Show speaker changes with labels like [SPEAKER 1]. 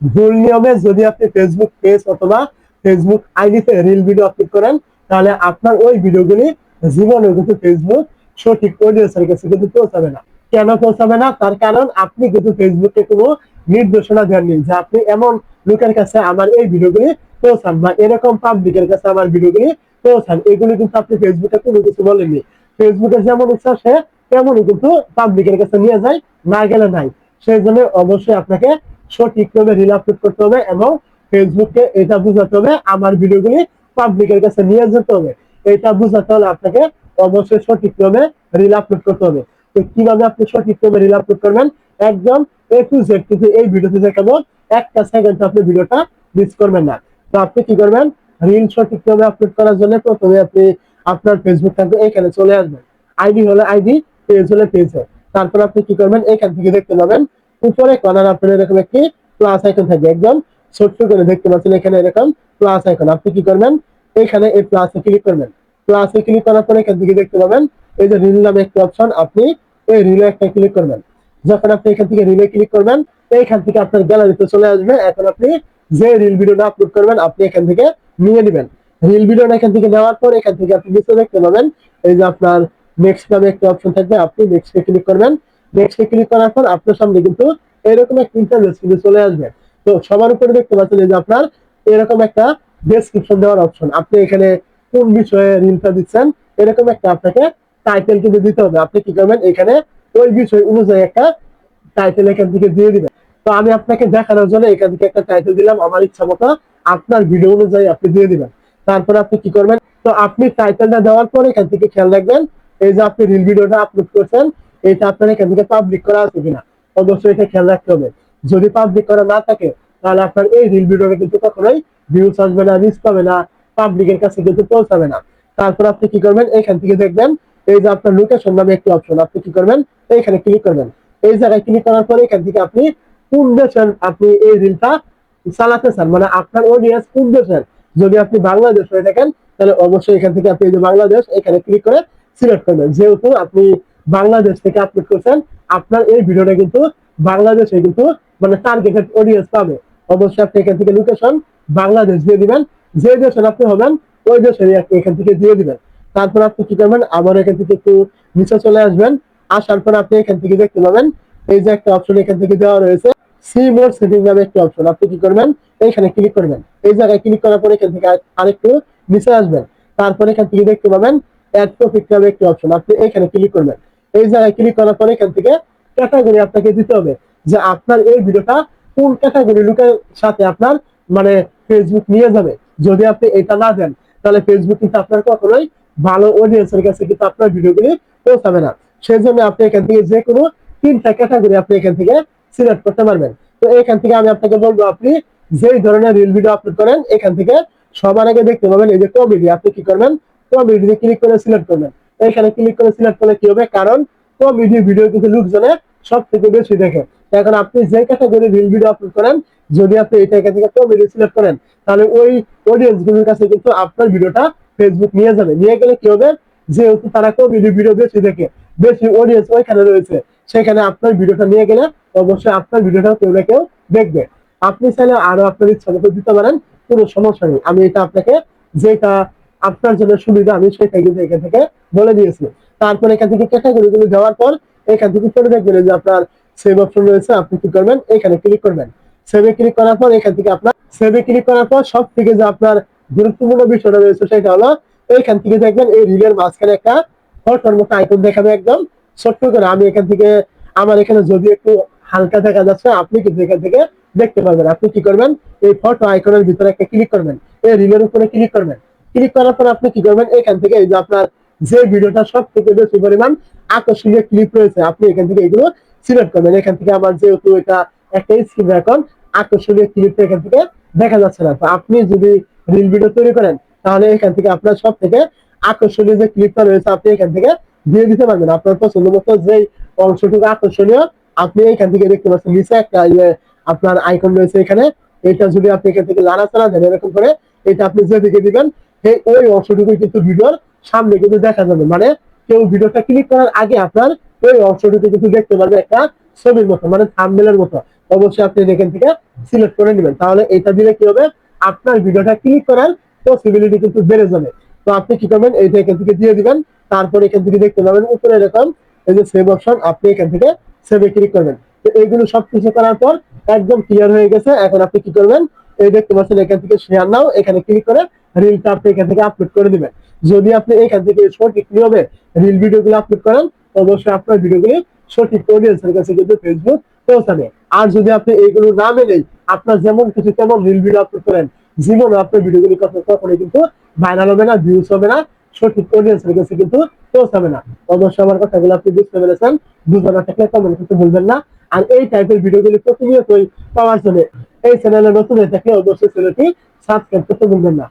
[SPEAKER 1] ভুল নিয়মে যদি আপনি ফেসবুক পেজ অথবা ফেসবুক আইডিতে রিল ভিডিও আপলোড করেন, তাহলে আপনার ওই ভিডিওগুলি জীবনে কিন্তু ফেসবুক সঠিক অডিয়েন্সের কাছে কিন্তু পৌঁছাবে না। কেন পৌঁছাবে না? তার কারণ আপনি কিন্তু ফেসবুকে কোনো নির্দেশনা দেননি যে আপনি এমন লোকের কাছে আমার এই ভিডিওগুলি পৌঁছান বা এরকম পাবলিকের কাছে আমার ভিডিওগুলি পৌঁছান। এগুলি কিন্তু আপনি ফেসবুকে কোনো কিছু বলেননি। ফেসবুকে যেমন ইচ্ছা, সে তেমনই কিন্তু পাবলিকের কাছে নিয়ে যায়, না গেলে নাই। সেই জন্য অবশ্যই আপনাকে সঠিকভাবে আপলোড করতে হবে এবং ফেসবুককে এটা বুঝাতে হবে, আমার ভিডিওগুলি পাবলিকের কাছে নিয়ে যেতে হবে। এটা বুঝাতে হলে আপনাকে অবশ্যই সঠিকভাবে রিল আপলোড করতে হবে। তো কীভাবে আপনি সঠিকভাবে রিল আপলোড করবেন? একদম এ টু জেড কিন্তু এই ভিডিওতে দেখাবো, একটা সেকেন্ড আপনি ভিডিওটা মিস করবেন না। তো আপনি কি করবেন? রিল সঠিকভাবে আপলোড করার জন্য প্রথমে আপনি আপনার ফেসবুক থাকবে এখানে চলে আসবেন। আইডি হলে আইডি পেজ হলে পেজ তারপর আপনি কি করবেন? এখান থেকে দেখতে পাবেন উপরে কর্নার আপনার এরকম একটি প্লাস আইকন থাকবে। একদম ছোট্ট করে দেখতে পাচ্ছেন এখানে এরকম প্লাস আইকন আপনি কি করবেন? এখানে এই প্লাসে ক্লিক করবেন। প্লাসে ক্লিক করার পরে এখান থেকে দেখতে পাবেন এই যে রিল নামে একটি অপশন আপনি এই রিলে একটা ক্লিক করবেন। যখন আপনি এখান থেকে রিলে ক্লিক করবেন, এইখান থেকে আপনার গ্যালারিতে চলে আসবে। এখন আপনি যে রিল ভিডিওটা আপলোড করবেন, আপনি এখান থেকে নিয়ে নেবেন। রিল ভিডিওটা এখান থেকে নেওয়ার পর এখান থেকে আপনি নিচে দেখতে পাবেন, এই যে আপনার নেক্সট নামে একটা অপশন থাকবে। আপনি নেক্সটে ক্লিক করবেন। নেক্সটে ক্লিক করার পর আপনার সামনে কিন্তু এরকম একটা ইন্টারনেট কিন্তু চলে আসবে। তো সবার উপরে দেখতে পাচ্ছেন যে আপনার এরকম একটা ডেসক্রিপশন দেওয়ার অপশন আপনি এখানে কোন বিষয়ে রিলটা দিচ্ছেন, এরকম একটা আপনাকে টাইটেল কিন্তু দিতে হবে। আপনি কি করবেন? এখানে ওই বিষয় অনুযায়ী একটা টাইটেল এখান থেকে দিয়ে দিবেন। তো আমি আপনাকে দেখানোর জন্য এখান থেকে একটা টাইটেল দিলাম। আমার ইচ্ছা মতো আপনার ভিডিও অনুযায়ী আপনি দিয়ে দিবেন। তারপর আপনি কি করবেন? তো আপনি টাইটেলটা দেওয়ার পর এখান থেকে খেয়াল রাখবেন, এই যে আপনি রিল ভিডিওটা আপলোড করছেন এটা আপনার এখান থেকে পাবলিক করা আছে কিনা? অবশ্যই এটা খেয়াল রাখতে হবে। যদি পাবলিক করা না থাকে, তাহলে আপনার এই রিল ভিডিওটা কিন্তু কখনোই ভিউজ আসবে না রিচ পাবে না পাবলিকের কাছে কিন্তু পৌঁছাবে না। তারপর আপনি কি করবেন? এখান থেকে দেখবেন, এই যে আপনার লোকেশন নামে একটি অপশন আপনি কি করবেন? এইখানে ক্লিক করবেন। এই জায়গায় ক্লিক করার পরে এখান থেকে আপনি কোন দেশের আপনি এই রিলটা চালাতে চান মানে আপনার অডিয়েন্স কোন দেশের যদি আপনি বাংলাদেশ হয়ে থাকেন, তাহলে অবশ্যই এখান থেকে আপনি এই যে বাংলাদেশ, এখানে ক্লিক করে সিলেক্ট করবেন। যেহেতু আপনি বাংলাদেশ থেকে আপলোড করছেন, আপনার এই ভিডিওটা কিন্তু বাংলাদেশে কিন্তু মানে টার্গেটেড অডিয়েন্স পাবে। অবশ্যই আপনি এখান থেকে লোকেশন বাংলাদেশ দিয়ে দিবেন, যে দেশের আপনি হবেন, ওই দেশের এখান থেকে দিয়ে দিবেন। তারপর আপনি কি করবেন? আবার এখান থেকে একটু নিচে চলে আসবেন, আসার পর আপনি এখান থেকে দেখতে পাবেন, এই যে একটা অপশন এখান থেকে দেওয়া রয়েছে সি মোর সেটিং নামে একটা অপশন আপনি কি করবেন? এইখানে ক্লিক করবেন। এই জায়গায় ক্লিক করার পর এখান থেকে আরেকটু নিচে আসবেন। তারপর এখান থেকে দেখতে পাবেন অ্যাড টপিক নামে একটি অপশন আপনি এইখানে ক্লিক করবেন। এই জায়গায় ক্লিক করার পর এখান থেকে ক্যাটাগরি আপনাকে দিতে হবে। যে আপনার এই ভিডিওটা কোন ক্যাটাগরি লোকের সাথে আপনার মানে ফেসবুক নিয়ে যাবে। যদি আপনি এটা না দেন, তাহলে ফেসবুক কিন্তু আপনার কখনোই ভালো অডিয়েন্সের কাছে কিন্তু আপনার ভিডিওগুলি পৌঁছাবে না। সেই জন্য আপনি এখান থেকে যে কোনো তিনটা ক্যাটাগরি আপনি এখান থেকে সিলেক্ট করতে পারবেন। তো এখান থেকে আমি আপনাকে বলব, আপনি যেই ধরনের রিল ভিডিও আপলোড করেন, এখান থেকে সবার আগে দেখতে পাবেন এই যে কমেডি আপনি কি করবেন? কমেডিতে ক্লিক করে সিলেক্ট করবেন। এখানে ক্লিক করে সিলেক্ট করলে কি হবে? কারণ কমেডি ভিডিও কিন্তু লোকজনে সব থেকে বেশি দেখে। এখন আপনি যে ক্যাটাগরি রিল ভিডিও আপলোড করেন, যদি আপনি এটা এখান থেকে কমেডি সিলেক্ট করেন, তাহলে ওই অডিয়েন্সগুলোর কাছে কিন্তু আপনার ভিডিওটা ফেসবুক নিয়ে যাবে। নিয়ে গেলে কি হবে? যেহেতু তারা কমেডি ভিডিও বেশি দেখে, বেশি অডিয়েন্স ওইখানে রয়েছে, সেখানে আপনার ভিডিওটা নিয়ে গেলে অবশ্যই আপনার ভিডিওটা কেউ না কেউ দেখবে। আপনি চাইলে আরও আপনার ইচ্ছা মতো দিতে পারেন, কোনো সমস্যা নেই। আমি এটা আপনাকে যেটা আপনার জন্য সুবিধা, আমি সেটা কিন্তু এখান থেকে বলে দিয়েছি। তারপর এখান থেকে ক্যাটাগরি গুলো দেওয়ার পর, এখান থেকে চলে দেখবেন যে আপনার সেভ অপশন রয়েছে, আপনি কি করবেন? এখানে ক্লিক করবেন। সেভে ক্লিক করার পর, এখান থেকে আপনার সেভে ক্লিক করার পর সব থেকে যে আপনার গুরুত্বপূর্ণ বিষয়টা রয়েছে, সেটা হলো এইখান থেকে দেখবেন এই রিলের মাঝখানে একটা ফটোর মতো আইকন দেখাবে একদম। ছোট্ট করে আমি এখান থেকে, আমার এখানে যদি একটু হালকা দেখা যাচ্ছে, আপনি কিন্তু এখান থেকে দেখতে পারবেন। আপনি কি করবেন? এই ফটো আইকনের ভিতরে একটা ক্লিক করবেন। এই রিলের উপরে ক্লিক করবেন। ক্লিক করার পর আপনি কি করবেন? এখান থেকে এই যে আপনার যে ভিডিওটা সব থেকে বেশি পরিমাণ আকর্ষণীয় ক্লিপ রয়েছে, আপনি এখান থেকে এগুলো সিলেক্ট করবেন। এখান থেকে আমার যেহেতু এটা একটা স্ক্রিন এখন আকর্ষণীয় ক্লিপটা এখান থেকে দেখা যাচ্ছে না। তো আপনি যদি রিল ভিডিও তৈরি করেন, তাহলে এখান থেকে আপনার সব থেকে আকর্ষণীয় যে ক্লিপটা রয়েছে, আপনি এখান থেকে দিয়ে দিতে পারবেন। আপনার পছন্দ মতো যে অংশটুকু আকর্ষণীয়, আপনি এখান থেকে দেখতে পাচ্ছেন, নিচে একটা ইয়ে আপনার আইকন রয়েছে এখানে। এটা যদি আপনি এখান থেকে লাড়াচাড়া দেন, এরকম করে এটা আপনি যে যেদিকে দিবেন ওই অংশটুকু কিন্তু ভিডিওর সামনে কিন্তু দেখা যাবে। মানে কেউ ভিডিওটা ক্লিক করার আগে আপনার ওই অংশটুকু কিন্তু দেখতে পারবে একটা ছবির মতো মানে থাম্বনেলের মতো। অবশ্যই আপনি এখান থেকে সিলেক্ট করে নেবেন। তাহলে এটা দিলে কি হবে? আপনার ভিডিওটা ক্লিক করার পসিবিলিটি কিন্তু বেড়ে যাবে। তো আপনি কি করবেন? এইটা এখান থেকে দিয়ে দিবেন। তারপর এখান থেকে দেখতে পাবেন উপরে এরকম এই যে সেভ অপশন আপনি এখান থেকে সেভে ক্লিক করবেন। তো এইগুলো সবকিছু করার পর একদম ক্লিয়ার হয়ে গেছে। এখন আপনি কি করবেন? এই দেখতে পাচ্ছেন এখান থেকে শেয়ার নাও। এখানে ক্লিক করে রিলটা আপনি এখান থেকে আপলোড করে দিবেন। যদি আপনি এখান থেকে সঠিক নিয়মে রিল ভিডিওগুলো আপলোড করেন, অবশ্যই আপনার ভিডিওগুলি সঠিক অডিয়েন্সের কাছে কিন্তু ফেসবুক পৌঁছাবে। আর যদি আপনি এইগুলো না মেনেই আপনার যেমন কিছু তেমন রিল ভিডিও আপলোড করেন, জীবনে আপনার ভিডিওগুলি কখনো কখনোই কিন্তু ভাইরাল হবে না ভিউজ হবে না। সঠিক অডিয়েন্সের কাছে কিন্তু পৌঁছাবে না। অবশ্যই আমার কথাগুলো আপনি বুঝতে পেরেছেন। বুঝানো থাকলে কমেন্ট করতে ভুলবেন না। আর এই টাইপের ভিডিওগুলি প্রতিনিয়তই পাওয়ার জন্য এই চ্যানেলে নতুন হয়ে থাকলে অবশ্যই চ্যানেলটি সাবস্ক্রাইব করতে ভুলবেন না।